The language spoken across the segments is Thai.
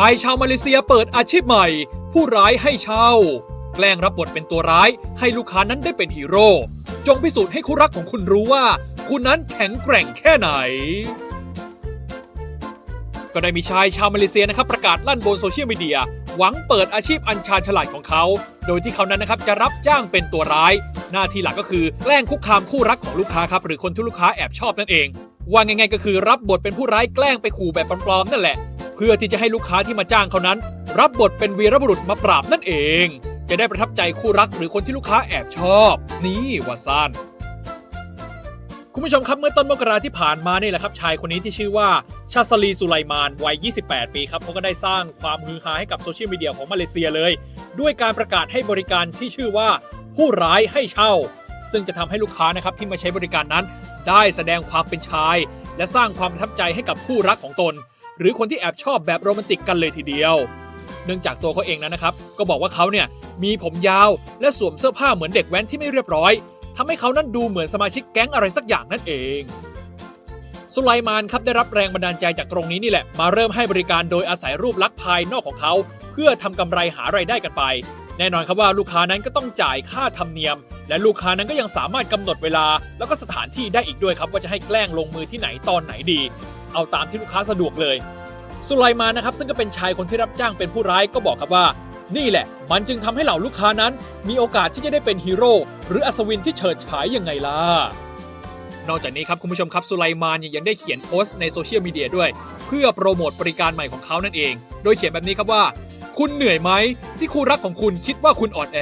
ายชาวมาเลเซียเปิดอาชีพใหม่ ผู้ร้ายให้เช่า แกล้งรับบทเป็นตัวร้ายให้ลูกค้านั้นได้เป็นฮีโร่ จงพิสูจน์ให้คู่รักของคุณรู้ว่า คุณนั้นแข็งแกร่งแค่ไหน ก็ได้มีชายชาวมาเลเซียนะครับประกาศลั่นบนโซเชียลมีเดีย หวังเปิดอาชีพอันชาญฉลาดของเขา โดยที่เขานั้นนะครับจะรับจ้างเป็นตัวร้าย หน้าที่หลักก็คือแกล้งคุกคามคู่รักของลูกค้าครับหรือคนที่ลูกค้าแอบชอบนั่นเองว่าง่ายๆก็คือรับบทเป็นผู้ร้ายแกล้งไปขู่แบบปลอมๆนั่นแหละ เพื่อที่จะให้ลูกค้าที่มาจ้างเขานั้น รับบทเป็นวีรบุรุษมาปราบนั่นเอง จะได้ประทับใจคู่รักหรือคนที่ลูกค้าแอบชอบ นี่ว่าซ่านคุณผู้ชมครับเมื่อต้นมกราที่ผ่านมานี่แหละครับชายคนนี้ที่ชื่อว่าชาสลีสุไลมานวัย 28 ปีครับเขาก็ได้สร้างความฮือฮาให้กับโซเชียลมีเดียของมาเลเซียเลย ด้วยการประกาศให้บริการที่ชื่อว่า ผู้ร้ายให้เช่า ซึ่งจะทำให้ลูกค้านะครับที่มาใช้บริการนั้น ได้แสดงความเป็นชาย และสร้างความประทับใจให้กับคู่รักของตน หรือคนที่แอบชอบแบบโรแมนติกกันเลยทีเดียว เนื่องจากตัวเขาเองนั้นนะครับ ก็บอกว่าเขาเนี่ยมีผมยาวและสวมเสื้อผ้าเหมือนเด็กแว้นที่ไม่เรียบร้อยทำให้เขานั้นดูเหมือนสมาชิกแก๊งอะไรสักอย่างนั่นเองสุไลมานครับได้รับแรงบันดาลใจจากตรงนี้นี่แหละ มาเริ่มให้บริการโดยอาศัยรูปลักษณ์ภายนอกของเขา เพื่อทำกำไรหารายได้กันไป แน่นอนครับว่าลูกค้านั้นก็ต้องจ่ายค่าธรรมเนียม และลูกค้านั้นก็ยังสามารถกำหนดเวลา แล้วก็สถานที่ได้อีกด้วยครับว่าจะให้แกล้งลงมือที่ไหนตอนไหนดี เอาตามที่ลูกค้าสะดวกเลยสุไลมานนะครับซึ่งก็เป็นชายคนที่รับจ้างเป็นผู้ร้ายก็บอกครับว่า นี่แหละ มันจึงทำให้เหล่าลูกค้านั้น มีโอกาสที่จะได้เป็นฮีโร่หรืออัศวินที่เฉิดฉายยังไงล่ะนอกจากนี้ครับคุณผู้ชมครับสุไลมานยังได้เขียนโพสต์ในโซเชียลมีเดียด้วย เพื่อโปรโมทบริการใหม่ของเขานั่นเอง โดยเขียนแบบนี้ครับว่า คุณเหนื่อยไหมที่คู่รักของคุณคิดว่าคุณอ่อนแอ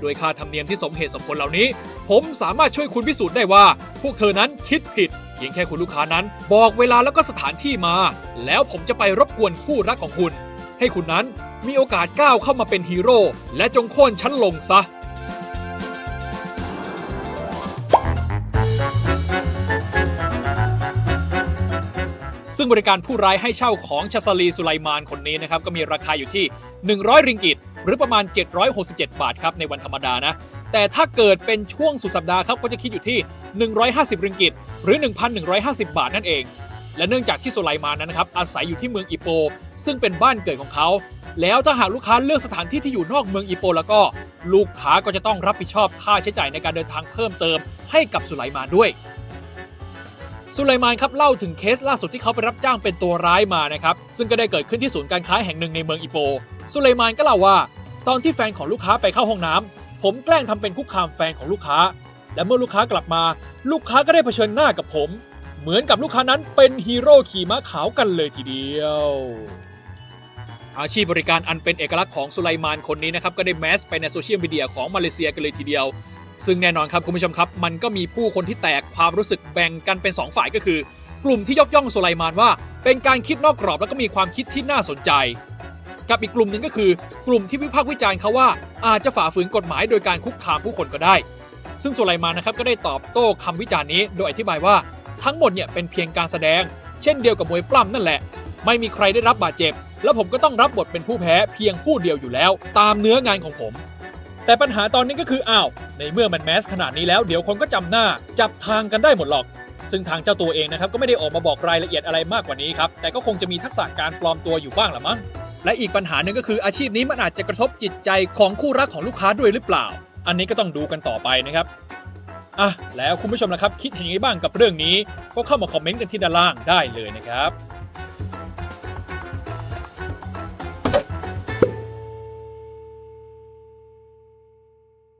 โดยค่าธรรมเนียมที่สมเหตุสมผลเหล่านี้ ผมสามารถช่วยคุณพิสูจน์ได้ว่า พวกเธอนั้นคิดผิด พียงแค่คุณลูกค้านั้น บอกเวลาแล้วก็สถานที่มา แล้วผมจะไปรบกวนคู่รักของคุณ ให้คุณนั้นมีโอกาสก้าวเข้ามาเป็นฮีโร่และจงโค่นชั้นลงซะ ซึ่งบริการผู้ร้ายให้เช่าของชาซาลีสุไลมานคนนี้นะครับ ก็มีราคาอยู่ที่ 100 ริงกิต หรือประมาณ 767 บาทครับในวันธรรมดานะ แต่ถ้าเกิดเป็นช่วงสุดสัปดาห์ครับก็จะคิดอยู่ที่ 150 ริงกิตหรือ 1,150 บาทนั่นเอง และเนื่องจากที่สุไลมานั้นนะครับอาศัยอยู่ที่เมืองอิโป ซึ่งเป็นบ้านเกิดของเขา แล้วถ้าหากลูกค้าเลือกสถานที่ที่อยู่นอกเมืองอิโป แล้วก็ลูกค้าก็จะต้องรับผิดชอบค่าใช้จ่ายในการเดินทางเพิ่มเติมให้กับสุไลมานด้วย สุไลมานครับเล่าถึงเคสล่าสุดที่เขาไปรับจ้างเป็นตัวร้ายมานะครับ ซึ่งก็ได้เกิดขึ้นที่ศูนย์การค้าแห่งหนึ่งในเมืองอิโป สุไลมานก็เล่าว่า ตอนที่แฟนของลูกค้าไปเข้าห้องน้ำผมแกล้งทำเป็นคุกคามแฟนของลูกค้า และเมื่อลูกค้ากลับมา ลูกค้าก็ได้เผชิญหน้ากับผม เหมือนกับลูกค้านั้นเป็นฮีโร่ขี่ม้าขาวกันเลยทีเดียวอาชีพบริการอันเป็นเอกลักษณ์ของสุไลมานคนนี้นะครับ ก็ได้แมสไปในโซเชียลมีเดียของมาเลเซียกันเลยทีเดียว ซึ่งแน่นอนครับคุณผู้ชมครับ มันก็มีผู้คนที่แตกความรู้สึกแบ่งกันเป็น 2 ฝ่ายก็คือ กลุ่มที่ยกย่องสุไลมานว่า เป็นการคิดนอกกรอบแล้วก็มีความคิดที่น่าสนใจ กับอีกกลุ่มหนึ่งก็คือ กลุ่มที่วิพากษ์วิจารณ์เขาว่า อาจจะฝ่าฝืนกฎหมายโดยการคุกคามผู้คนก็ได้ ซึ่งสุไลมานนะครับก็ได้ตอบโต้คำวิจารณ์นี้ โดยอธิบายว่าทั้งหมดเนี่ยเป็นเพียงการแสดง เช่นเดียวกับมวยปล้ำนั่นแหละ ไม่มีใครได้รับบาดเจ็บ แล้วผมก็ต้องรับบทเป็นผู้แพ้เพียงผู้เดียวอยู่แล้ว ตามเนื้องานของผม แต่ปัญหาตอนนี้ก็คืออ้าวในเมื่อมันแมสขนาดนี้แล้วเดี๋ยวคนก็จำหน้า จับทางกันได้หมดหรอก ซึ่งทางเจ้าตัวเองนะครับก็ไม่ได้ออกมาบอกรายละเอียดอะไรมากกว่านี้ครับแต่ก็คงจะมีทักษะการปลอมตัวอยู่บ้างละมั้งและอีกปัญหาหนึ่งก็คืออาชีพนี้มันอาจจะกระทบจิตใจของคู่รักของลูกค้าด้วยหรือเปล่า อันนี้ก็ต้องดูกันต่อไปนะครับอะแล้วคุณผู้ชมนะครับคิดเห็นยังไงบ้างกับเรื่องนี้ ก็เข้ามาคอมเมนต์กันที่ด้านล่างได้เลยนะครับ